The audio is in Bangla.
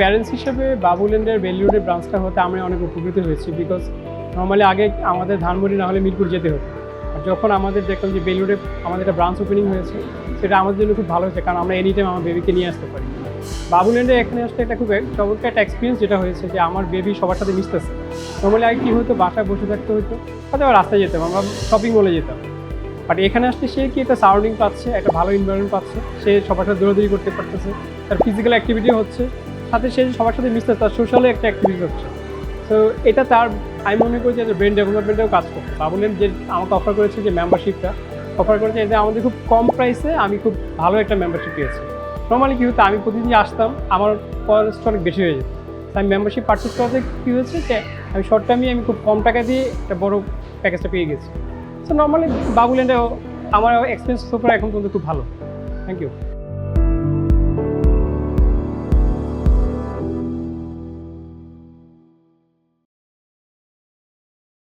প্যারেন্টস হিসেবে বাবুল্যান্ডের বেলিউডের ব্রাঞ্চটা হতে আমি অনেক উপকৃত হয়েছি বিকজ নর্মালি আগে আমাদের ধানমন্ডি না হলে মিরপুর যেতে হতো। আর যখন আমাদের দেখলাম যে বেলিউডে আমাদের একটা ব্রাঞ্চ ওপেনিং হয়েছে, সেটা আমাদের জন্য খুব ভালো হয়েছে কারণ আমরা এনি টাইম আমার বেবিকে নিয়ে আসতে পারি। বাবুল্যান্ডে এখানে আসতে একটা খুব চমৎকার একটা এক্সপিরিয়েন্স যেটা হয়েছে যে আমার বেবি সবার সাথে মিশতেছে। নর্মালি আগে কী হতো, বাসায় বসে থাকতে হতো হয়তো রাস্তায় যেতাম, আমরা শপিং মলে যেতাম। বাট এখানে আসলে সে কি একটা সারাউন্ডিং পাচ্ছে, একটা ভালো এনভায়রনমেন্ট পাচ্ছে, সে সবার সাথে দৌড়াদৌড়ি করতে পারতেছে। তার ফিজিক্যাল অ্যাক্টিভিটি হচ্ছে সাথে সে সবার সাথে মিশতে তার সোশ্যালও একটা অ্যাক্টিভিটি হচ্ছে। তো এটা তার, আমি মনে করি যে ব্রেন ডেভেলপমেন্টেও কাজ করছে বাবুলেন যে আমাকে অফার করেছে যে মেম্বারশিপটা অফার করেছে এটা আমাদের খুব কম প্রাইসে আমি খুব ভালো একটা মেম্বারশিপ পেয়েছি। নর্মালি কী হতো, আমি প্রতিদিন আসতাম, আমার খরচটা অনেক বেশি হয়ে যেত। আমি মেম্বারশিপ পারচেস করাতে কী হয়েছে যে, আমি শর্ট টাইমে আমি খুব কম টাকা দিয়ে একটা বড় প্যাকেজটা পেয়ে গেছি। সো নর্মালি বাবুল্যান্ডে আমার এক্সপিরিয়েন্স সুপার এখন পর্যন্ত খুব ভালো। Thank you